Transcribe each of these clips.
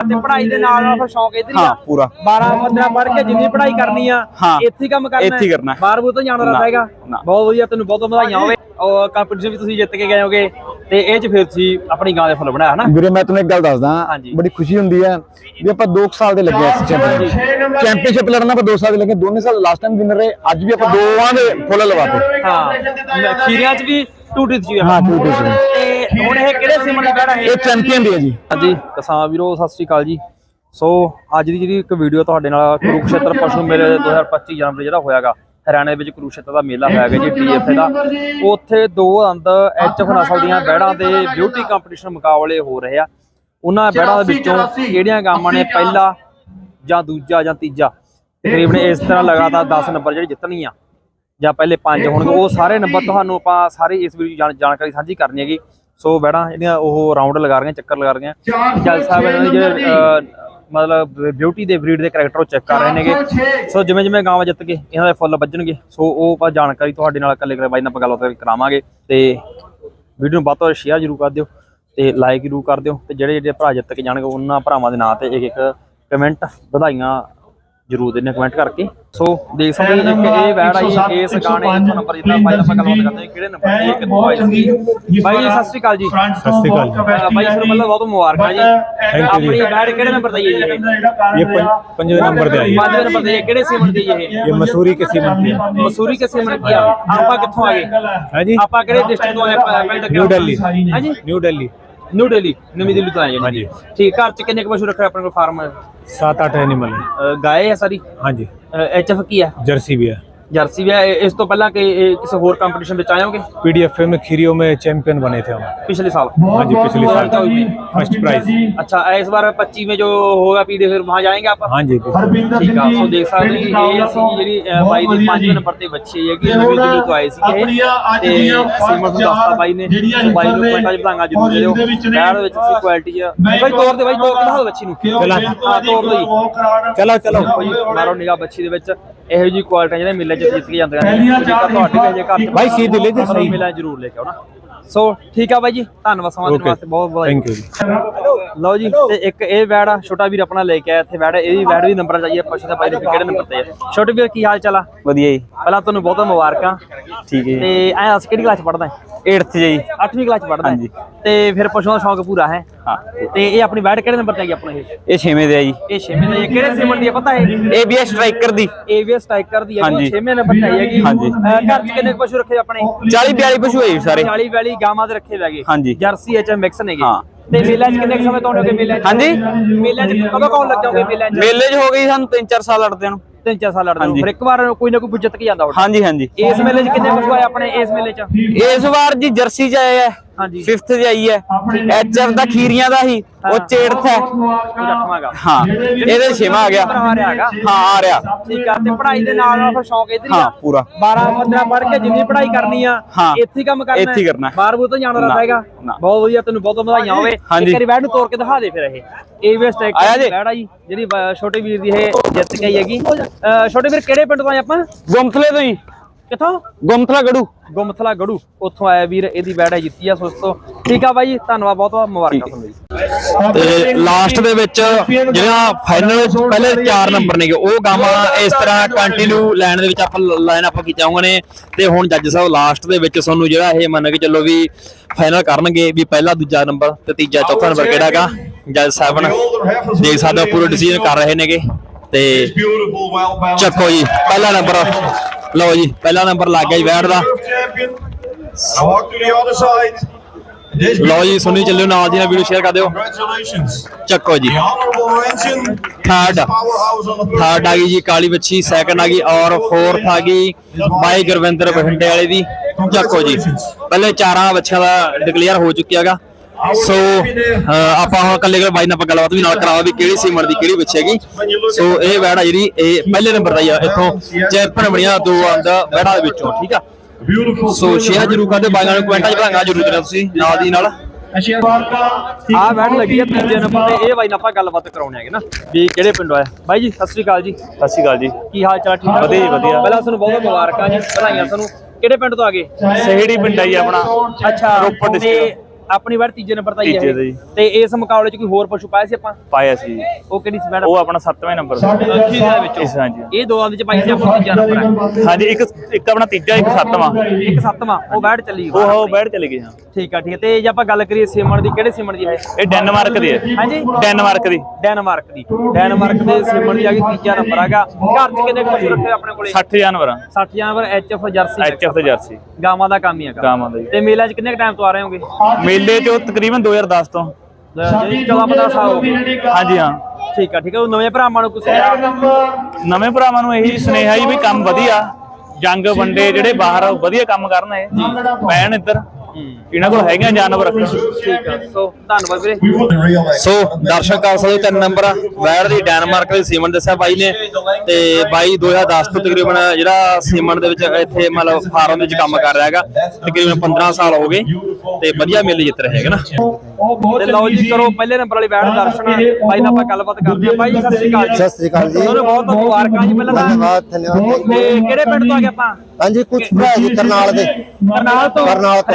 ਤੇ ਪੜ੍ਹਾਈ ਦੇ ਨਾਲ ਨਾਲ ਫਿਰ ਸ਼ੌਂਕ ਇਧਰ ਹੀ ਹਾਂ ਆ ਪੂਰਾ। 12 15 ਪੜ੍ਹ ਕੇ ਜਿੰਨੀ ਪੜ੍ਹਾਈ ਕਰਨੀ ਆ ਹਾਂ। ਇੱਥੇ ਹੀ ਕੰਮ ਕਰਨਾ ਇੱਥੇ ਹੀ ਕਰਨਾ। ਬਾਹਰ ਬੂਰ ਤਾਂ ਜਾਣਾ ਨਾ, ਰਹੇਗਾ। ਨਾ। ਬਹੁਤ ਵਧੀਆ ਤੈਨੂੰ ਬਹੁਤ ਬਹੁਤ ਵਧਾਈਆਂ ਹੋਵੇ। ਔਰ ਕੰਪੀਟੀਸ਼ਨ ਵੀ ਤੁਸੀਂ ਜਿੱਤ ਕੇ ਗਏ ਹੋਗੇ। ਤੇ ਇਹ ਚ ਫਿਰ ਤੁਸੀਂ ਆਪਣੀ ਗਾਂ ਦੇ ਫੁੱਲ ਬਣਾਇਆ ਹਨਾ? ਵੀਰੇ ਮੈਂ ਤੁਹਾਨੂੰ ਇੱਕ ਗੱਲ ਦੱਸਦਾ। ਹਾਂਜੀ। ਬੜੀ ਖੁਸ਼ੀ ਹੁੰਦੀ ਹੈ ਵੀ ਆਪਾਂ 2 ਸਾਲ ਦੇ ਲੱਗੇ ਇਸ ਚੈਂਪੀਅਨ ਚੈਂਪੀਅਨਸ਼ਿਪ ਲੜਨਾ ਆਪਾਂ 2 ਸਾਲ ਦੇ ਲੱਗੇ ਦੋਨੇ ਸਾਲ ਲਾਸਟ ਟਾਈਮ ਵਿਨਰ ਰਹੇ ਅੱਜ ਵੀ ਆਪਾਂ ਦੋਵਾਂ ਦੇ ਫੁੱਲ ਲਵਾਤੇ ਹਾਂ ਖੀਰਿਆਂ ਚ ਵੀ ਟੂਟੀ ਵੀ ਹਾਂ ਟੂ ਟੂ ਤੇ ਹੁਣ ਇਹ ਕਿਹੜੇ ਚੈਂਪੀਅਨ ਦੀ ਹੈ ਜੀ। ਹਾਂਜੀ ਕਿਸਾਨ ਵੀਰੋ ਸਤਿ ਸ੍ਰੀ ਅਕਾਲ ਜੀ। ਸੋ ਅੱਜ ਦੀ ਜਿਹੜੀ ਇੱਕ ਵੀਡੀਓ ਤੁਹਾਡੇ ਨਾਲ ਕੁਰੂਕਸ਼ੇਤਰ ਪਸ਼ੂ ਮੇਲੇ 2025 ਜਨਵਰੀ ਜਿਹੜਾ ਹੋਇਆਗਾ ਹਰਿਆਣਾ ਵਿੱਚ ਕੁਰੂਕਸ਼ੇਤਰ ਦਾ ਮੇਲਾ ਹੋਇਆਗਾ ਜੀ ਡੀਐਫਏ ਦਾ। ਉੱਥੇ ਦੋ ਅੰਦ ਐਚਐਫ ਨਸਲ ਦੀਆਂ ਬੈੜਾਂ ਦੇ ਬਿਊਟੀ ਕੰਪੀਟੀਸ਼ਨ ਮੁਕਾਬਲੇ ਹੋ ਰਹੇ ਆ। ਉਹਨਾਂ ਬੈੜਾਂ ਦੇ ਵਿੱਚੋਂ ਕਿਹੜੀਆਂ ਗਾਵਾਂ ਨੇ ਪਹਿਲਾ ਜਾਂ ਦੂਜਾ ਜਾਂ ਤੀਜਾ? ਤਕਰੀਬਨ ਇਸ ਤਰ੍ਹਾਂ ਲਗਾਤਾਰ 10 ਨੰਬਰ ਜਿਹੜੇ ਜਿੱਤਣਗੀਆਂ ਜਾਂ ਪਹਿਲੇ ਪੰਜ ਹੋਣਗੇ। ਉਹ ਸਾਰੇ ਨੰਬਰ ਤੁਹਾਨੂੰ ਆਪਾਂ ਸਾਰੇ ਇਸ ਵੀਡੀਓ ਜਾਣਕਾਰੀ ਸਾਂਝੀ ਕਰਨੀ ਹੈਗੀ। ਸੋ ਬੈੜਾਂ ਜਿਹੜੀਆਂ ਉਹ ਰਾਉਂਡ ਲਗਾ ਰਹੀਆਂ ਚੱਕਰ ਲਗਾ ਰਹੀਆਂ। ਜੱਜ ਸਾਹਿਬ ਇਹਨਾਂ ਦੇ ਜਿਹੜੇ ਮਤਲਬ ਬਿਊਟੀ ਦੇ ਬਰੀਡ ਦੇ ਕੈਰੈਕਟਰ ਉਹ ਚੈੱਕ ਕਰ ਰਹੇ ਨੇਗੇ। ਸੋ ਜਿਵੇਂ ਜਿਵੇਂ ਗਾਵਾਂ ਜਿੱਤ ਕੇ ਇਹਨਾਂ ਦੇ ਫੁੱਲ ਵੱਜਣਗੇ ਸੋ ਉਹ ਆਪਾਂ ਜਾਣਕਾਰੀ ਤੁਹਾਡੇ ਨਾਲ ਇਕੱਲੇ ਇਕੱਲੇ ਬਾਈ ਨਾਲ ਆਪਾਂ ਗੱਲਬਾਤ ਕਰਾਵਾਂਗੇ। ਤੇ ਵੀਡੀਓ ਨੂੰ ਵੱਧ ਤੋਂ ਵੱਧ ਸ਼ੇਅਰ ਜ਼ਰੂਰ ਕਰ ਦਿਓ ਤੇ ਲਾਈਕ ਜ਼ਰੂਰ ਕਰ ਦਿਓ ਤੇ ਜਿਹੜੇ ਜਿਹੜੇ ਭਰਾ ਜਿੱਤ ਕੇ ਜਾਣਗੇ ਉਹਨਾਂ ਭਰਾਵਾਂ ਦੇ ਨਾਂ ਤੇ ਇੱਕ ਇੱਕ ਕਮੈਂਟ ਵਧਾਈਆਂ ਜਰੂਰ ਦੇਣਾ ਕਮੈਂਟ ਕਰਕੇ। ਸੋ ਦੇਖ ਸਕਦੇ ਇੱਕ ਇਹ ਵੈੜ ਆਈ ਇਸ ਗਾਣੇ ਦਾ ਨੰਬਰ ਜਿੱਦਾਂ ਬਾਈ ਆਪਾਂ ਗੱਲਬਾਤ ਕਰਦੇ ਕਿਹੜੇ ਨੰਬਰ ਦੀ ਇੱਕ ਬਾਈ ਸੀ। ਬਾਈ ਸਤਿ ਸ਼੍ਰੀ ਅਕਾਲ ਜੀ। ਸਤਿ ਸ਼੍ਰੀ ਅਕਾਲ ਬਾਈ ਸਰ ਮਤਲਬ ਬਹੁਤ ਮੁਬਾਰਕਾਂ ਜੀ। ਆਪਣੀ ਵੈੜ ਕਿਹੜੇ ਨੰਬਰ ਦੀ ਹੈ ਜੀ? ਇਹ ਪੰਜਵੇਂ ਨੰਬਰ ਤੇ ਆਈ ਹੈ। ਪੰਜਵੇਂ ਨੰਬਰ ਤੇ ਕਿਹੜੇ ਸੀਮਨ ਦੀ ਇਹ? ਇਹ ਮਸੂਰੀ ਕੇ ਸੀਮਨ ਦੀ ਮਸੂਰੀ ਕੇ ਸੀਮਨ ਕੀ ਆ। ਆਪਾਂ ਕਿੱਥੋਂ ਆ ਗਏ? ਹਾਂ ਜੀ ਆਪਾਂ ਕਿਹੜੇ ਡਿਸਟ੍ਰਿਕਟ ਤੋਂ ਆਏ? ਪਿੰਡ ਨਿਊ ਦਿੱਲੀ ਹਾਂ ਜੀ ਨਿਊ ਦਿੱਲੀ ਨਿਊ ਦਿੱਲੀ ਨਵੀਂ ਦਿੱਲੀ ਤੋਂ ਆਏ ਹਾਂਜੀ। ਠੀਕ ਘਰ ਚ ਕਿੰਨੇ ਕੁ ਪਸ਼ੂ ਰੱਖੇ ਆਪਣੇ ਕੋਲ ਫਾਰਮ 7-8 ਐਨੀਮਲ ਗਾਏ ਆ ਸਾਰੀ? ਹਾਂਜੀ। ਐਚਐਫ ਕੀ ਆ? ਜਰਸੀ ਵੀ ਆ। ਇਹ- ਇਸ ਤੋਂ ਪਹਿਲਾਂ ਕਿ ਇਹ ਕਿਸੇ ਹੋਰ ਕੰਪੀਟੀਸ਼ਨ ਵਿੱਚ ਆਏ ਹੋਗੇ पीडीएफ में खीरियों में चैंपियन बने थे हम पिछले साल हाँ जी पिछले साल चौबीस में। फर्स्ट प्राइज अच्छा इस बार 25 में जो होगा पीडे फिर वहां जाएंगे आप हाँ जी बिल्कुल। ਠੀਕ ਆ ਸੋ ਦੇਖ ਸਕਦੇ ਹੋ ਇਹ ਸੀ ਜਿਹੜੀ ਅਹ, ਬਾਈ ਦੀ 5ਵੇਂ ਨੰਬਰ ਤੇ ਬੱਚੀ ਹੈਗੀ ਨਵੀਂ ਦਿੱਲੀ ਤੋਂ ਆਏ ਸੀ ਇਹ ਤੇ ਸੀਮਤ ਨੂੰ ਦੱਸਤਾ ਬਾਈ ਨੇ ਸੋ ਬਾਈ ਨੂੰ ਪੁਆਇੰਟਾਂ 'ਚ ਵਧਾਈਆਂ ਜ਼ਰੂਰ ਦਿਓ ਬੈੜ ਦੇ ਵਿੱਚ ਸੀ ਕੁਆਲਿਟੀ ਆ ਬਾਈ ਤੋਰ ਦੇ ਬਾਈ ਤੋਰ ਕੇ ਦਿਖਾਓ ਬੱਚੀ ਨੂੰ ਚਲਾ। ਹਾਂ ਤੋਰ ਦੋ ਜੀ चलो चलो ਬਾਈ ਮਾਰੋ ਨਿਗਾਹ ਬੱਚੀ ਦੇ ਵਿੱਚ ਇਹੋ ਜੀ ਕੁਆਲਟੀਆਂ ਜਿਹੜੇ ਮੇਲੇ ਚ ਜਿੱਤ ਕੇ ਜਾਂਦੀਆਂ ਨੇ ਬਾਈ ਸੀ ਦਿੱਲੇ ਦੇ ਸਹੀ ਮੇਲਾ ਜ਼ਰੂਰ ਲੈ ਕੇ ਆਉਣਾ ਸੋ ਠੀਕ ਆ ਬਾਈ ਜੀ ਧੰਨਵਾਦ ਸਮਾਂ ਦੇਣ ਵਾਸਤੇ ਬਹੁਤ ਬਹੁਤ ਥੈਂਕ ਯੂ ਲਓ ਜੀ ਤੇ ਇੱਕ ਇਹ ਵੈੜ ਆ ਛੋਟਾ ਵੀਰ ਆਪਣਾ ਲੈ ਕੇ ਆਇਆ ਇੱਥੇ ਵੈੜ ਇਹ ਵੀ ਵੈੜ ਵੀ ਨੰਬਰ ਚਾਹੀਏ ਪੁੱਛਦਾ ਬਾਈ ਦੇ ਕਿਹੜੇ ਨੰਬਰ ਤੇ ਆ। ਛੋਟੇ ਵੀਰ ਕੀ ਹਾਲ ਚਾਲ ਆ? ਵਧੀਆ ਜੀ। ਪਹਿਲਾਂ ਤੁਹਾਨੂੰ ਬਹੁਤ ਮੁਬਾਰਕਾਂ। ਠੀਕ ਹੈ ਜੀ। ਤੇ ਐਂ ਅਸ ਕਿਹੜੀ ਕਲਾਸ ਪੜਦਾ ਹੈ? 8th ਜੀ। 8ਵੀਂ ਕਲਾਸ ਪੜਦਾ ਹਾਂਜੀ। ਤੇ ਫਿਰ ਪਸ਼ੂਆਂ ਦਾ ਸ਼ੌਂਕ ਪੂਰਾ ਹੈ। ਹਾਂ। ਤੇ ਇਹ ਆਪਣੀ ਵੈੜ ਕਿਹੜੇ ਨੰਬਰ ਤੇ ਹੈਗੀ ਆਪਣਾ ਇਹ? ਇਹ 6ਵੇਂ ਦੇ ਆ ਜੀ। ਇਹ 6ਵੇਂ ਦਾ ਕਿਹੜੇ ਸੀਮਨ ਦੀ ਹੈ ਪਤਾ ਹੈ? ABS ਸਟ੍ਰਾਈਕਰ ਦੀ। ਏਵੀਐਸ ਸਟ੍ਰਾਈਕਰ ਦੀ ਹੈ ਹਾਂਜੀ। 6ਵੇਂ ਨੰਬਰ ਤੇ ਹੈਗੀ ਹਾਂਜੀ। ਘਰ ਚ ਕਿੰਨੇ ਪਸ਼ੂ ਰੱਖੇ ਆਪਣੇ? 40 42 ਪਸ਼ੂ ਹੈ ਸਾਰੇ। 40 ਵਾਲੀ ਗਾਵਾਂ ਦੇ ਰੱਖੇ ਹੋਏਗੇ ਹਾਂਜੀ। ਜਰਸੀ ਐਚ ਮਿਕਸ ਨੇਗੇ। ਹਾਂ। ਤੇ ਮੇਲਿਆਂ ਚ ਕਿੰਨੇ ਸਮੇਂ ਤੋਂ ਹੋਣਗੇ ਮੇਲਿਆਂ ਚ? ਹਾਂਜੀ। ਮੇਲਿਆਂ ਚ ਕਦੋਂ ਕੌਣ ਲੱਗ ਜਾਓਗੇ ਮੇਲਿਆਂ ਚ? ਮੇਲੇ 'ਚ ਹੋ ਗਈ ਸਾਨੂੰ 3-4 ਸਾਲ ਲੜਦਿਆਂ ਨੂੰ। ਤਿੰਨ ਚਾਰ ਸਾਲ ਲੜਦੇ ਹੋ। ਫਿਰ ਇੱਕ ਵਾਰ ਕੋਈ ਨਾ ਕੋਈ ਜਿੱਤ ਕੇ ਜਾਂਦਾ ਹਾਂਜੀ ਹਾਂਜੀ। ਇਸ ਮੇਲੇ 'ਚ ਕਿੰਨੇ ਪਸ਼ੂ ਆਏ ਆਪਣੇ ਇਸ ਮੇਲੇ 'ਚ? ਇਸ ਵਾਰ ਜੀ ਜਰਸੀ 'ਚ ਆਏ ਹਾਂਜੀ 5th 'ਚ ਆਈ ਹੈ। ਐਚਐਫ ਦਾ ਖੀਰੀਆਂ ਦਾ ਹੀ ਉਹ ਚੇੜਥ ਹੈ। ਉਹ ਜੱਟਵਾਂਗਾ ਹਾਂ ਇਹਦੇ ਛੇਵਾਂ ਆ ਗਿਆ। ਹਾਂ ਆ ਰਿਹਾ। ਠੀਕ ਆ ਤੇ ਪੜ੍ਹਾਈ ਦੇ ਨਾਲ ਨਾਲ ਫਿਰ ਸ਼ੌਂਕ ਇਧਰ ਹੀ ਪੂਰਾ। 12 15 ਪੜ੍ਹ ਕੇ ਜਿੰਨੀ ਪੜ੍ਹਾਈ ਕਰਨੀ ਆ। ਇੱਥੇ ਹੀ ਕੰਮ ਕਰਨਾ ਇੱਥੇ ਹੀ ਕਰਨਾ। ਬਾਹਰ ਬੂਰ ਤਾਂ ਜਾਣਾ ਨਾ। ਬਹੁਤ ਵਧੀਆ ਤੈਨੂੰ ਬਹੁਤ ਬਹੁਤ ਵਧਾਈਆਂ ਹੋਵੇ। ਇੱਕ ਵਾਰੀ ਬੈਠ ਨੂੰ ਤੋੜ ਕੇ ਦਿਖਾ ਦੇ ਫਿਰ ਇਹ। ਏਵੀਐਸ ਟੈਕ ਆਇਆ ਜੀ। ਜੀ ਜਿਹੜੀ ਛੋਟੇ ਵੀਰ ਦੀ ਇਹ ਜਿੱਤ ਕੇ ਆਈ ਹੈਗੀ। ਛੋਟੇ ਵੀਰ ਕਿਹੜੇ ਪਿੰਡ ਤੋਂ ਆਏ ਆਪਾਂ? ਗੁੰਮਥਲੇ ਤੋਂ ਹੀ। ਕਿੱਥੋਂ? ਗੁੰਮਥਲਾ ਗੜੂ। ਗੁਮਥਲਾ ਗੜੂ। ਉੱਥੋਂ ਆਇਆ ਵੀਰ ਇਹਦੀ ਬੈੜ ਹੈ ਜਿੱਤੀ ਆ ਦੋਸਤੋ ਠੀਕ ਆ ਬਾਈ ਧੰਨਵਾਦ ਬਹੁਤ ਬਹੁਤ ਮੁਬਾਰਕਾਂ ਤੁਹਾਨੂੰ ਜੀ। ਤੇ ਲਾਸਟ ਦੇ ਵਿੱਚ ਜਿਹੜਾ ਫਾਈਨਲ ਪਹਿਲੇ 4 ਨੰਬਰ ਨੇਗੇ ਉਹ ਗਾਵਾਂ ਇਸ ਤਰ੍ਹਾਂ ਕੰਟੀਨਿਊ ਲਾਈਨ ਦੇ ਵਿੱਚ ਆਪਾਂ ਲਾਈਨ ਅਪ ਕੀਤੇ ਹੋਣਗੇ ਨੇ। ਤੇ ਹੁਣ ਜੱਜ ਸਾਹਿਬ ਲਾਸਟ ਦੇ ਵਿੱਚ ਤੁਹਾਨੂੰ ਜਿਹੜਾ ਇਹ ਮੰਨ ਕੇ ਚੱਲੋ ਵੀ ਫਾਈਨਲ ਕਰਨਗੇ ਵੀ ਪਹਿਲਾ ਦੂਜਾ ਨੰਬਰ ਤੇ ਤੀਜਾ ਚੌਥਾ ਨੰਬਰ ਕਿਹੜਾ ਹੈਗਾ? ਜੱਜ ਸਾਹਿਬ ਨੇ ਦੇਖ ਸਕਦੇ ਹੋ ਪੂਰਾ ਡਿਸੀਜਨ ਕਰ ਰਹੇ ਨੇਗੇ ਤੇ. ਚੱਕੋ ਜੀ ਪਹਿਲਾ ਨੰਬਰ ਲਓ ਜੀ ਪਹਿਲਾ ਨੰਬਰ ਲੱਗ ਗਿਆ ਜੀ ਵੈਟ ਦਾ। ਲਓ ਜੀ ਸੁਣੀ ਚੱਲਿਓ ਨਾਲ ਦੀ ਨਾਲ ਵੀਡੀਓ ਸ਼ੇਅਰ ਕਰ ਦਿਓ. ਚੱਕੋ ਜੀ। Third. ਥਰਡ ਆ ਗਈ ਜੀ ਕਾਲੀ ਬੱਚੀ ਸੈਕੰਡ ਆ ਗਈ ਔਰ ਫੋਰਥ ਆ ਗਈ ਬਾਈ ਗੁਰਵਿੰਦਰ ਬਠਿੰਡੇ ਵਾਲੇ ਦੀ। ਚੱਕੋ ਜੀ। ਪਹਿਲੇ ਚਾਰਾਂ ਬੱਚਿਆਂ ਦਾ ਡਿਕਲੇਅਰ ਹੋ ਚੁੱਕਿਆਗਾ ਸੋ ਅਹ, ਆਪਾਂ ਹੁਣ ਕੱਲੇ ਕੱਲੇ ਬਾਈ ਨਾਲ ਆਪਾਂ ਗੱਲਬਾਤ ਵੀ ਨਾਲ ਕਰਾਵਾ ਵੀ ਕਿਹੜੀ ਸੀਮਨ ਦੀ ਕਿਹੜੀ ਬੱਚੀ ਹੈਗੀ। ਸੋ ਇਹ ਵੈੜ ਆ ਜਿਹੜੀ ਇਹ ਪਹਿਲੇ ਨੰਬਰ ਦਾ ਹੀ ਆ ਇੱਥੋਂ ਚੈਂਪੀਅਨ ਬਣਿਆ ਦੋ ਆਂਦ ਵੈੜਾਂ ਦੇ ਵਿੱਚੋਂ ਠੀਕ ਆ. ਸੋ ਸ਼ੇਅਰ ਜਰੂਰ ਕਰਦੇ ਬਾਈਆਂ ਨੂੰ ਕਮੈਂਟਾਂ 'ਚ ਭਾਂਗਾ ਜਰੂਰ ਕਰਨਾ ਤੁਸੀਂ ਨਾਲ ਦੀ ਨਾਲ। ਆ ਬੈਠ ਲੱਗੀ ਆ ਤੀਜੇ ਨੰਬਰ ਤੇ ਇਹ ਬਾਈ ਨਾਲ ਆਪਾਂ ਗੱਲਬਾਤ ਕਰਾਉਣੇ ਹੈਗੇ ਨਾ ਵੀ ਕਿਹੜੇ ਪਿੰਡੋਂ ਆਇਆ। ਬਾਈ ਜੀ ਸਤਿ ਸ੍ਰੀ ਅਕਾਲ ਜੀ। ਸਤਿ ਸ਼੍ਰੀ ਅਕਾਲ ਜੀ। ਕੀ ਹਾਲ ਚਾਲ ਠੀਕ ਵਧੀਆ ਜੀ, ਵਧੀਆ। ਪਹਿਲਾਂ ਤੁਹਾਨੂੰ ਬਹੁਤ ਮੁਬਾਰਕਾਂ ਜੀ ਵਧਾਈਆਂ ਤੁਹਾਨੂੰ। ਕਿਹੜੇ ਪਿੰਡ ਤੋਂ ਆ ਗਏ? ਸਹਿੜੀ ਪਿੰਡ ਆ ਜੀ ਆਪਣਾ। ਅੱਛਾ ਰੋਪੜ district। ਆਪਣੀ ਵਾਰ ਤੀਜੇ ਨੰਬਰ ਤੇ ਹੀ ਤੀਜੇ ਤੇ ਹੈ ਜੀ। ਤੇ ਇਸ ਮੁਕਾਬਲੇ 'ਚ ਕੋਈ ਹੋਰ ਪਸ਼ੂ ਪਾਇਆ ਸੀ ਆਪਾਂ? ਪਾਇਆ ਸੀ। ਜੀ। ਉਹ ਕਿਹੜੀ ਸੀ ਮੈਡਮ? ਉਹ ਆਪਣਾ 7ਵੇਂ ਨੰਬਰ ਤੇ ਅਖੀਰ ਦੇ ਵਿੱਚੋਂ। ਇਸ ਹਾਂਜੀ। ਇਹ ਦੋ ਦੇ ਚ ਪਾਈ ਸੀ ਆਪਾਂ ਤੀਜਾ ਨੰਬਰ। ਹੈ ਹਾਂਜੀ ਇੱਕ ਇੱਕ ਆਪਣਾ ਤੀਜਾ ਇੱਕ ਸੱਤਵਾਂ। ਇੱਕ ਸੱਤਵਾਂ ਉਹ ਬੈਠ ਚੱਲੀ ਉਹ ਉਹ ਬੈਠ ਚਲੇ ਗਏ ਹਾਂ। ਠੀਕ ਆ ਠੀਕ ਆ। ਤੇ ਜੇ ਆਪਾਂ ਗੱਲ ਕਰੀਏ ਸੀਮਨ ਦੀ ਕਿਹੜੇ ਸੀਮਨ ਦੀ ਹੈ? ਇਹ ਡੈਨਮਾਰਕ ਦੀ ਹੈ। ਹਾਂਜੀ? ਡੈਨਮਾਰਕ ਦੀ। ਡੈਨਮਾਰਕ ਦੀ। ਡੈਨਮਾਰਕ ਦੇ ਸੀਮਨ ਦੀ ਆ ਗਈ ਤੀਜਾ ਨੰਬਰ ਹੈਗਾ ਘਰ 'ਚ ਕਿੰਨੇ ਕੁ ਪਸ਼ੂ ਰੱਖੇ ਆਪਣੇ ਕੋਲੇ? 60 ਜਾਨਵਰਾਂ 60 ਜਾਨਵਰ ਐਚਐਫ ਜਰਸੀ ਐਚਐਫ ਤੇ ਜਰਸੀ ਗਾਵਾਂ ਦਾ ਕੰਮ ਹੀ ਹੈਗਾ। ਗਾਵਾਂ ਦਾ ਜੀ। ਤੇ ਮੇਲਾ 'ਚ ਕਿੰਨੇ ਟਾਈਮ ਤੋਂ ਆ ਰਹੇ ਹੋਗੇ? ਮੇਲੇ ਚੋਂ ਤਕਰੀਬਨ 2010 ਤੋਂ। ਜਿਹੜੀ 14 15 ਸਾਲ ਹੋ ਗਏ। ਹਾਂਜੀ ਹਾਂ। ਠੀਕ ਆ ਠੀਕ ਆ। ਉਹ ਨਵੇਂ ਭਰਾਵਾਂ ਨੂੰ ਕੁਛ ਨਵੇਂ ਭਰਾਵਾਂ ਨੂੰ ਇਹੀ ਸੁਨੇਹਾ ਜੀ ਵੀ ਕੰਮ ਵਧੀਆ। ਜੰਗ ਵੰਡੇ ਜਿਹੜੇ ਬਾਹਰ ਵਧੀਆ ਕੰਮ ਕਰਨ ਇਹ। ਪੈਣ ਇੱਧਰ। ਇਹਨਾਂ ਕੋਲ ਹੈਗੀਆਂ ਜਾਨਵਰ। ਠੀਕ ਆ। ਸੋ ਧੰਨਵਾਦ ਵੀਰੇ. ਸੋ ਦਰਸ਼ਕ ਕਰ ਸਕਦੇ ਤਿੰਨ ਨੰਬਰ ਆ। ਵੈੜ ਦੀ ਡੈਨਮਾਰਕ ਦੇ ਸੀਮਨ ਦੱਸਿਆ ਬਾਈ ਨੇ। ਤੇ ਬਾਈ 2010 ਤੋਂ ਤਕਰੀਬਨ ਜਿਹੜਾ ਸੀਮਨ ਦੇ ਵਿੱਚ ਇੱਥੇ ਮਤਲਬ ਫਾਰਮ ਦੇ ਵਿੱਚ ਕੰਮ ਕਰ ਰਿਹਾ ਹੈਗਾ ਤਕਰੀਬਨ 15 ਸਾਲ ਹੋ ਗਏ। ਤੇ ਵਧੀਆ ਮੇਲੇ ਜਿੱਤ ਰਿਹਾ ਹੈਗਾ ਨਾ। ਤੇ ਲਓ ਜੀ ਕਰੋ ਪਹਿਲੇ ਨੰਬਰ ਵਾਲੀ ਬੈਠ ਦਰਸ਼ਨ। ਬਾਈ ਨਾਲ ਆਪਾਂ ਗੱਲਬਾਤ ਕਰਦੇ ਆ ਬਾਈ ਸਤਿ ਸ੍ਰੀ ਅਕਾਲ ਜੀ। ਸਤਿ ਸ੍ਰੀ ਅਕਾਲ ਜੀ। ਤੁਹਾਨੂੰ ਬਹੁਤ ਬਹੁਤ ਮੁਬਾਰਕਾਂ ਜੀ ਪਹਿਲਾਂ ਤਾਂ। ਧੰਨਵਾਦ ਧੰਨਵਾਦ। ਤੇ ਕਿਹੜੇ ਪਿੰਡ ਤੋਂ ਆ ਗਏ ਆਪਾਂ? ਹਾਂਜੀ ਕੁਝ ਭਰਾ ਜੀ ਕਰਨਾਲ ਦੇ। ਕਰਨਾਲ ਤੋਂ। ਕਰਨਾਲ ਤੋਂ।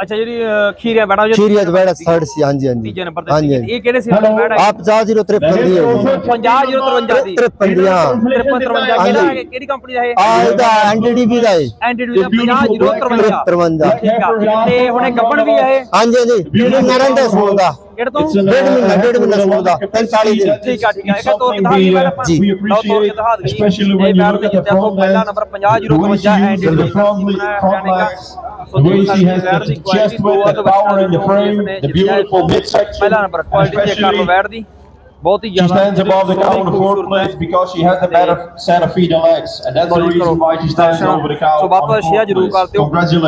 ਅੱਛਾ ਜਿਹੜੀ ਖੀਰੀਆ ਬੈਠਾ ਖੀਰੀਆ ਬੈਠਾ ਥਰਡ ਸੀ ਹਾਂਜੀ ਹਾਂਜੀ। ਹਾਂਜੀ ਇਹ ਕਿਹੜੇ ਸੀ ਬੈਠਾ ਆਪ 50053 ਦੀ ਹੋ 50053 ਦੀ। 53 53 ਕਿਹੜੀ ਕੰਪਨੀ ਦਾ ਇਹ? ਆ ਇਹਦਾ ਐਨਡੀਡੀਬੀ ਦਾ ਹੈ ਐਨਡੀਡੀਬੀ ਦਾ 50053 ਠੀਕ ਆ। ਤੇ ਹੁਣ ਇਹ ਵੀ ਹੈ ਹਾਂਜੀ ਹਾਂਜੀ। ਨਰਨ ਦਾ। ਸੋਨ ਡੇਢ ਤੋਂ ਡੇਢ ਮਹੀਨਾ ਡੇਢ ਮਹੀਨਾ ਸਕੂਲ ਦਾ 45 ਦਿਨ ਠੀਕ ਆ ਠੀਕ ਆ ਇੱਕ ਤੋਰ ਕਿਤਾਬ ਦੀ ਗੱਲ ਆਪਾਂ ਵੀ appreciate specially when you look at the ਪਹਿਲਾ number 50052 and it complex The way she has the chest with the power in the frame, the beautiful midsection, especially ਬਹੁਤ ਹੀ ਜ਼ਿਆਦਾ She stands above the cow in fourth place because she has the better set of feet and legs and that's the reason why she stands over the cow. So Thapa share ਜ਼ਰੂਰ ਕਰ ਦਿਓ।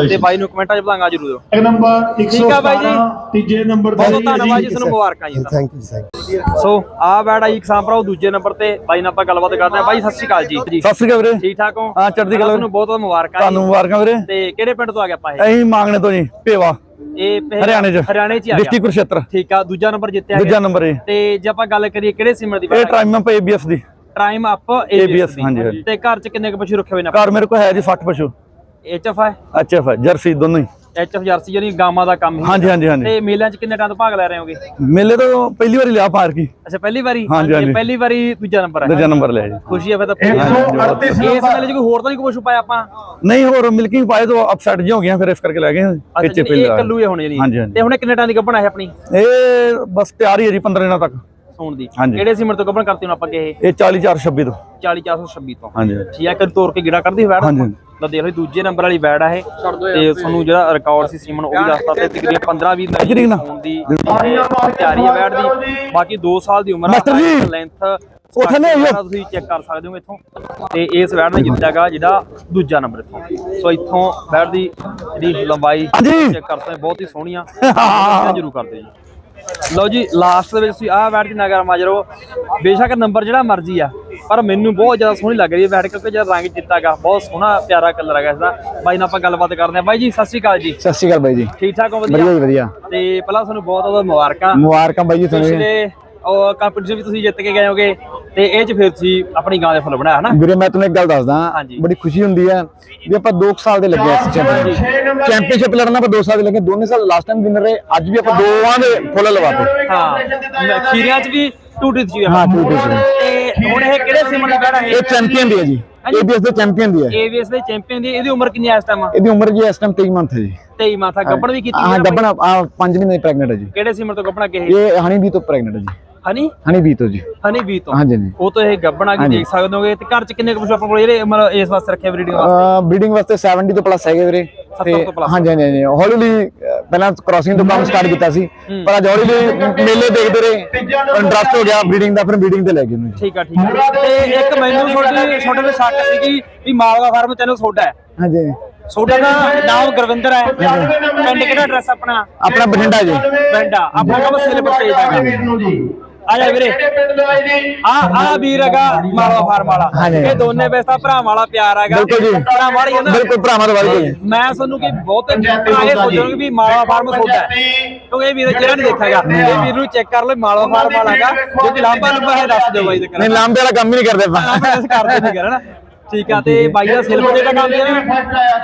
ਤੇ ਬਾਈ ਨੂੰ ਕਮੈਂਟਾਂ 'ਚ ਬੁਲਾਂਗਾ ਜ਼ਰੂਰ। ਦਿਓ ਇੱਕ number 117 ਤੀਜੇ ਨੰਬਰ ਦਾ ਬਹੁਤ ਧੰਨਵਾਦ ਜੀ ਤੁਹਾਨੂੰ ਮੁਬਾਰਕਾਂ ਜੀ। Thank you thank you so ਆ ਬੈਠਾ ਜੀ ਕਿਸਾਨ ਭਰਾਓ ਦੂਜੇ ਨੰਬਰ ਤੇ ਬਾਈ ਨਾਲ ਆਪਾਂ ਗੱਲਬਾਤ ਕਰਦੇ ਆ ਬਾਈ ਸਤਿ ਸ਼੍ਰੀ ਅਕਾਲ ਜੀ। ਸਤਿ ਸ਼੍ਰੀ ਅਕਾਲ ਵੀਰੇ। ਠੀਕ ਠਾਕ ਹੋ? ਹਾਂ ਚੜ੍ਹਦੀ ਕਲਾ ਤੁਹਾਨੂੰ ਬਹੁਤ ਬਹੁਤ ਮੁਬਾਰਕਾਂ ਤੁਹਾਨੂੰ ਮੁਬਾਰਕਾਂ ਵੀਰੇ। ਤੇ ਕਿਹੜੇ ਪਿੰਡ ਤੋਂ ਆ ਗਿਆ ਆਪਾਂ ਇਹ? ਅਸੀਂ ਮਾਗਣੇ ਤੋਂ ਜੀ ਪੇਵਾ। ਇਹ ਹਰਿਆਣੇ ਚ। ਹਰਿਆਣੇ ਚ ਆ ਡਿਸਟ੍ਰਿਕਟ ਕੁਰਸ਼ੇਤਰ ਠੀਕ ਆ ਦੂਜਾ ਨੰਬਰ ਜਿੱਤਿਆ ਦੂਜਾ ਨੰਬਰ ਹੈ ਤੇ ਜੇ ਆਪਾਂ ਗੱਲ ਕਰੀਏ ਕਿਹੜੇ ਸਿਮਰ ਦੀ ਇਹ ਟਾਈਮ ਮੈਂ ਏਬੀਐਸ ਦੀ। ਟਾਈਮ ਅਪ ABS, ਹਾਂਜੀ, ਹਾਂਜੀ। ਤੇ ਘਰ ਚ ਕਿੰਨੇ ਕੁ ਪਸ਼ੂ ਰੱਖੇ ਹੋਏ ਨੇ ਘਰ ਮੇਰੇ ਕੋਲ ਹੈ ਜੀ 60 ਪਸ਼ੂ। ਐਚਐਫ ਹੈ ਐਚਐਫ ਹੈ ਜਰਸੀ ਦੋਨੋਂ ਹੀ। ਜਰਸੀ ਜਿਹੜੀ ਗਾਵਾਂ ਦਾ ਕੰਮ ਹੀ ਹਾਂਜੀ ਹਾਂਜੀ ਹਾਂਜੀ। ਤੇ ਮੇਲਿਆਂ ਚ ਕਿੰਨੇ ਟਾਈਮ ਤੋਂ ਭਾਗ ਲੈ ਰਹੇ ਹੋਗੇ? ਮੇਲੇ ਤੋਂ ਪਹਿਲੀ ਵਾਰੀ ਲਿਆ ਪਾਰ ਕੀ ਅੱਛਾ ਪਹਿਲੀ ਵਾਰੀ? ਹਾਂਜੀ। ਪਹਿਲੀ ਵਾਰੀ ਦੂਜਾ ਨੰਬਰ ਹੈ ਦੂਜਾ ਨੰਬਰ ਲਿਆ ਜੀ। ਖੁਸ਼ੀ ਹੈ ਫਿਰ ਤਾਂ ਹਾਂਜੀ, ਇਸ ਮੇਲੇ ਚ ਕੋਈ ਹੋਰ ਤਾਂ ਨਹੀਂ ਕੋਈ ਪਸ਼ੂ ਪਾਇਆ ਆਪਾਂ? ਨਹੀਂ ਹੋਰ ਮਿਲਕਿੰਗ ਪਾਏ ਤੋਂ ਅਪਸੈਟ ਜੀ ਹੋ ਗਿਆ ਫਿਰ ਇਸ ਕਰਕੇ ਲੈ ਗਏ ਅੱਛਾ ਵਿੱਚੇ ਜੀ, ਇਹ ਪਹਿਲੇ ਕੱਲੂ ਹੀ ਹੋਣੀ ਜਿਹੜੀ। ਹਾਂਜੀ। ਤੇ ਹੁਣ ਕਿੰਨੇ ਟਾਈਮ ਦੀ ਗੱਭਣ ਹੈ ਆਪਣੀ? ਇਹ ਬਸ ਤਿਆਰ ਹੀ ਜੀ 15 ਦਿਨਾਂ ਤੱਕ। ਸੌਣ ਦੀ। ਕਿਹੜੇ ਸਿਮਰ ਤੋਂ ਗੱਭਣ ਕਰਤੀ ਹੁਣ ਆਪਾਂ ਕਿ ਇਹ? ਇਹ 40426 ਤੋਂ। 40426 ਤੋਂ। ਹਾਂਜੀ। ਠੀਕ ਹੈ ਕਦ ਤੋਰ ਕੇ ਗਿੜਾ ਕਰਦੀ ਹਾਂਜੀ, ਹਾਂਜੀ। ਤਾਂ ਦੇਖ ਲਓ ਦੂਜੇ ਨੰਬਰ ਵਾਲੀ ਵੈੜ ਆ ਇਹ। ਤੇ ਤੁਹਾਨੂੰ ਜਿਹੜਾ ਰਿਕਾਰਡ ਸੀ ਸੀਮਨ ਉਹ ਵੀ ਦੱਸਤਾ ਤੇ ਤਕਰੀਬਨ 15 20 ਤਕਰੀਬਨ। ਦਿਨ ਦੀ ਤਿਆਰੀ ਹੈ ਵੈੜ ਦੀ। ਬਾਕੀ 2 ਸਾਲ ਦੀ ਉਮਰ ਜੀ। ਲੈਂਥ ਥੱਲੇ ਆਇਓ। ਤੁਸੀਂ ਚੈੱਕ ਕਰ ਸਕਦੇ ਹੋ ਇੱਥੋਂ। ਤੇ ਇਸ ਵੈੜ ਨੇ ਜਿੱਤਿਆਗਾ ਜਿਹੜਾ ਦੂਜਾ ਨੰਬਰ ਇੱਥੋਂ। ਸੋ ਇੱਥੋਂ ਵੈੜ ਦੀ ਜਿਹੜੀ ਲੰਬਾਈ। ਚੈੱਕ ਕਰ ਸਕਦੇ ਹੋ, ਬਹੁਤ ਹੀ ਸੋਹਣੀਆਂ ਇਹ ਜ਼ਰੂਰ ਕਰਦੇ ਜੀ। ਲਓ ਜੀ ਲਾਸਟ ਦੇ ਵਿੱਚ ਤੁਸੀਂ ਆਹ ਬੈਠ ਦੀ ਨਗਰ ਮਾਜਰੋ। ਬੇਸ਼ੱਕ ਨੰਬਰ ਜਿਹੜਾ ਮਰਜ਼ੀ ਆ। ਪਰ ਮੈਨੂੰ ਬਹੁਤ ਜ਼ਿਆਦਾ ਸੋਹਣੀ ਲੱਗ ਰਹੀ ਹੈ ਬੈਠ ਕਿਉਂਕਿ ਜਿਹੜਾ ਰੰਗ ਚਿੱਟਾਗਾ ਬਹੁਤ ਸੋਹਣਾ ਪਿਆਰਾ ਕਲਰ ਹੈਗਾ ਇਸਦਾ। ਬਾਈ ਨਾਲ ਆਪਾਂ ਗੱਲਬਾਤ ਕਰਦੇ ਹਾਂ। ਬਾਈ ਜੀ ਸਤਿ ਸ਼੍ਰੀ ਅਕਾਲ ਜੀ। ਸਤਿ ਸ਼੍ਰੀ ਅਕਾਲ ਬਾਈ ਜੀ। ਠੀਕ ਠਾਕ ਹੋ? ਵਧੀਆ? ਵਧੀਆ ਜੀ ਵਧੀਆ। ਤੇ ਪਹਿਲਾਂ ਤੁਹਾਨੂੰ ਬਹੁਤ ਬਹੁਤ ਮੁਬਾਰਕਾਂ। ਮੁਬਾਰਕਾਂ ਬਾਈ ਜੀ ਤੁਹਾਨੂੰ। ਪਿਛਲੇ ਉਹ ਕੰਪੀਟੀਸ਼ਨ ਵੀ ਤੁਸੀਂ ਜਿੱਤ ਕੇ ਗਏ ਹੋਗੇ। ਤੇ ਇਹ ਚ ਫਿਰ ਤੁਸੀਂ ਆਪਣੀ ਗਾਂ ਦੇ ਫੁੱਲ ਬਣਾਇਆ ਹਨਾ? ਵੀਰੇ ਮੈਂ ਤੁਹਾਨੂੰ ਇੱਕ ਗੱਲ ਦੱਸਦਾ। ਬੜੀ ਖੁਸ਼ੀ ਹੁੰਦੀ ਹੈ ਵੀ ਆਪਾਂ 2 ਸਾਲ ਦੇ ਲੱਗੇ ਇਸ ਚੈਂਪੀਅਨ ਚੈਂਪੀਅਨਸ਼ਿਪ ਲੜਨਾ ਆਪਾਂ 2 ਸਾਲ ਦੇ ਲੱਗੇ। ਦੋਨੇ ਸਾਲ ਲਾਸਟ ਟਾਈਮ ਵਿਨਰ ਰਹੇ ਅੱਜ ਵੀ ਆਪਾਂ ਦੋਵਾਂ ਦੇ ਫੁੱਲ ਲਵਾਤੇ। ਹਾਂ। ਖੀਰਿਆਂ ਚ ਵੀ ਟੂਟੀ ਚ ਵੀ ਆ। ਹਾਂ ਟੂ ਟੂ ਤੇ ਹੁਣ ਇਹ ਕਿਹੜੇ ਸਿਮਰ ਦੀ ਬੈੜਾ ਹੈ ਇਹ? ਚੈਂਪੀਅਨ ਦੀ ਹੈ ਜੀ। ਏਬੀਐਸ ਦੇ ਚੈਂਪੀਅਨ ਦੀ ਹੈ ਏਵੀਐਸ ਦੇ ਚੈਂਪੀਅਨ ਦੀ। ਇਹਦੀ ਉਮਰ ਕਿੰਨੀ ਹੈ ਇਸ ਟਾਈਮ ਇਹਦੀ ਉਮਰ ਜੀ ਇਸ ਟਾਈਮ 23 ਮੰਥ ਹੈ ਜੀ। 23 ਮਾਥਾ ਗੱਬੜ ਵੀ ਕੀਤੀ ਹਾਂ ਹੋਈ ਆ ਗੱਬਣ ਆ 5 ਮਹੀਨੇ ਪ੍ਰੈਗਨੈਂਟ ਹੈ ਜੀ। ਕਿਹੜੇ ਸਿਮਰ ਤੋਂ ਗੱਬਣਾ ਕਿਹੇ ਇਹ? ਹਨੀ ਬੀ ਤੋਂ ਪ੍ਰੈਗਨੈਂਟ ਹੈ ਜੀ। ਹਨੀ ਹਨੀ ਬੀ ਤੋਂ ਜੀ। ਹਨੀ ਵੀ ਤੋਂ? ਹਾਂਜੀ ਜੀ ਉਹ ਤੋਂ ਇਹ ਗੱਬਣਾ ਕੀ ਹਾਂਜੀ। ਦੇਖ ਸਕਦੇ ਹੋਗੇ। ਤੇ ਘਰ ਚ ਕਿੰਨੇ ਕੁ ਪਸ਼ੂ ਆਪਣੇ ਕੋਲ? ਜਿਹੜੇ ਮਤਲਬ ਇਸ ਵਾਸਤੇ ਰੱਖਿਆ ਬਰੀਡਿੰਗ ਵਾਸਤੇ? ਬ੍ਰੀਡਿੰਗ ਵਾਸਤੇ 70 ਤੋਂ ਪਲੱਸ ਹੈਗੇ ਵੀਰੇ। ਤੇ ਤੋਂ plus। ਹਾਂਜੀ ਹਾਂਜੀ ਹਾਂਜੀ। ਹੌਲੀ ਹੌਲੀ ਅਹ, ਪਹਿਲਾਂ ਕ੍ਰਾਸਿੰਗ ਤੋਂ ਕੰਮ ਸਟਾਰਟ ਕੀਤਾ ਸੀ ਪਰ ਅੱਜ ਹੌਲੀ ਹੌਲੀ ਮੇਲੇ ਦੇਖਦੇ ਰਹੇ। ਇੰਟਰਸਟ ਹੋ ਗਿਆ ਬਰੀਡਿੰਗ ਦਾ ਫਿਰ ਬਰੀਡਿੰਗ ਤੇ ਲੈ ਗਏ ਨੂੰ ਜੀ ਠੀਕ ਆ ਠੀਕ ਆ। ਤੇ ਇੱਕ ਮੈਨੂੰ ਤੁਹਾਡੀ ਤੁਹਾਡੇ ਦੇ ਸ਼ੱਕ ਸੀਗੀ ਵੀ ਮਾਲਵਾ ਫਾਰਮ ਚੈਨਲ ਤੁਹਾਡਾ ਹੈ। ਹਾਂਜੀ। ਤੁਹਾਡਾ ਦਾ ਨਾਮ ਗੁਰਵਿੰਦਰ ਹੈ। ਪਿੰਡ ਕਿਹੜਾ ਐਡਰੈਸ ਆਪਣਾ? ਆਪਣਾ ਬਠਿੰਡਾ ਜੀ। ਪਿੰਡ। ਆ ਆਪਣਾ ਕੰਮ ਸੇਲ ਪਰਚੇਜ ਦਾ ਆ ਜਾ ਵੀਰੇ। ਆ ਆ ਵੀਰ ਹੈਗਾ ਮਾਲਵਾ ਫਾਰਮ ਵਾਲਾ। ਇਹ ਦੋਨੇ ਬੇਸਤਾ ਭਰਾਵਾਂ ਵਾਲਾ ਪਿਆਰ ਹੈਗਾ। ਬਿਲਕੁਲ ਜੀ। ਭਰਾਵਾਂ ਵਾਲੀ ਹੈ ਨਾ। ਬਿਲਕੁਲ ਭਰਾਵਾਂ ਵੱਧ ਕੋਈ ਨਹੀਂ। ਮੈਂ ਤੁਹਾਨੂੰ ਕਿ ਬਹੁਤ ਭਰਾ ਇਹ ਸੋਚਣਗੇ ਵੀ ਮਾਲਵਾ ਫਾਰਮ ਸੋਦਾ ਹੈ। ਕਿਉਂਕਿ ਇਹ ਵੀਰ ਜਿਹੜਾ ਨਹੀਂ ਦੇਖਾਗਾ ਇਹ ਵੀਰ ਨੂੰ ਚੈੱਕ ਕਰ ਲਓ ਮਾਲਵਾ ਫਾਰਮ ਵਾਲਾ ਹੈਗਾ। ਜੇ ਲਾਂਭਾ ਲੁੰਭਾ ਹੈ ਦੱਸ ਦਿਓ ਬਾਈ ਦੇ ਨਹੀਂ ਲਾਂਬੇ ਵਾਲਾ ਕੰਮ ਹੀ ਨਹੀਂ ਕਰਦੇ ਆਪਾਂ। ਕਰਦੇ ਨਹੀਂ ਕਰਨਾ ਠੀਕ ਆ ਤੇ ਬਾਈ ਦਾ ਸਿਲਵਰ ਜਿਹੜਾ ਕੰਮ ਹੈ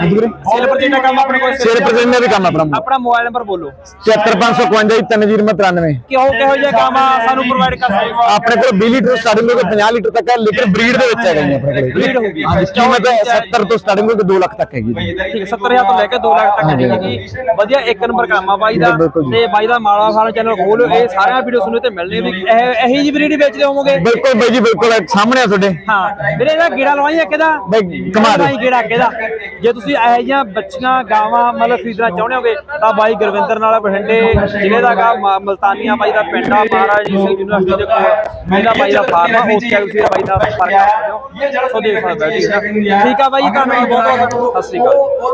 ਸਿਲਵਰ ਜਿਹੜਾ ਕੰਮ ਆਪਣੇ ਕੋਲ ਸਿਰ ਪ੍ਰਜਨ ਦਾ ਵੀ ਕੰਮ ਆਪਣਾ। ਆਪਣਾ ਮੋਬਾਈਲ ਨੰਬਰ ਬੋਲੋ। 74552 3093 ਕਿਉਂ ਕਿਹੋ ਜਿਹਾ ਕੰਮ ਆ? ਸਾਨੂੰ ਪ੍ਰੋਵਾਈਡ ਕਰ ਸਕਦੇ ਹੋ। ਆਪਣੇ ਕੋਲ 20 ਲੀਟਰ ਸਟਾਰਟਿੰਗ ਹੋ ਕੇ 50 ਲੀਟਰ ਤੱਕ ਹੈ ਲੇਕਿਨ ਬਰੀਡ ਦੇ ਵਿੱਚ ਹੈਗਾ ਜੀ ਆਪਣੇ ਕੋਲ। Breed ਹੋ ਗਈ। ਹਾਂਜੀ ਕੀਮਤ 70 ਤੋਂ ਸਟਾਰਟਿੰਗ ਹੋ ਕੇ 2 ਲੱਖ ਤੱਕ ਹੈਗੀ ਜੀ। ਠੀਕ ਹੈ 70000 ਤੋਂ ਲੈ ਕੇ 2 ਲੱਖ ਤੱਕ ਹਾਂਜੀ। ਹੈਗੀ ਵਧੀਆ ਇੱਕ ਨੰਬਰ ਕੰਮ ਆ ਬਾਈ ਦਾ। ਜੀ। ਤੇ ਬਾਈ ਦਾ ਮਾਲਾ ਫਾਰਮ ਚੈਨਲ ਖੋਲੋ ਇਹ ਸਾਰੀਆਂ ਵੀਡੀਓ ਸੁਣੋ ਤੇ ਮਿਲਣੇ ਵੀ। ਇਹ ਇਹੀ ਜੀ ਬਰੀਡ ਵੇਚਦੇ ਹੋਵੋਗੇ। ਬਿਲਕੁਲ ਬਾਈ ਜੀ ਬਿਲਕੁਲ। ਸਾਹਮਣੇ ਆ ਤੁਹਾਡੇ। ਹਾਂ ਵੀਰੇ ਇਹਦਾ ਗੇੜਾ ਲਵਾਈ ਇੱਕ ਇਹਦਾ ਬਾਈ ਦਿਓ। ਲਵਾਈ ਗੇੜਾ ਕਿਹਦਾ? ਜੇ ਤੁਸੀਂ ਇਹੋ ਜਿਹੀਆਂ ਬੱਚੀਆਂ ਗਾਵਾਂ ਮਤਲਬ ਖਰੀਦਣਾ ਚਾਹੁੰਦੇ ਹੋਗੇ ਤਾਂ ਬਾਈ ਗੁਰਵਿੰਦਰ ਨਾਲ ਬਠਿੰਡੇ ਜ਼ਿਲ੍ਹੇ ਦਾ ਗਾ ਮਲਤਾਨੀਆਂ ਬਾਈ ਦਾ ਪਿੰਡ ਆ ਮਹਾਰਾਜ ਜੀ ਸਿੰਘ ਯੂਨੀਵਰਸਿਟੀ ਦੇ ਕੋਲ। ਇਹਦਾ ਬਾਈ ਦਾ ਫਾਰਮ ਆ ਉੱਥੇ ਤੁਸੀਂ ਬਾਈ ਦਾ ਸਕਦੇ ਹੋ ਸੋ ਦੇਖ ਸਕਦੇ ਹੋ। ਠੀਕ ਆ ਆ ਬਾਈ ਧੰਨਵਾਦ ਬਹੁਤ ਬਹੁਤ ਸਤਿ ਸ਼੍ਰੀ ਅਕਾਲ।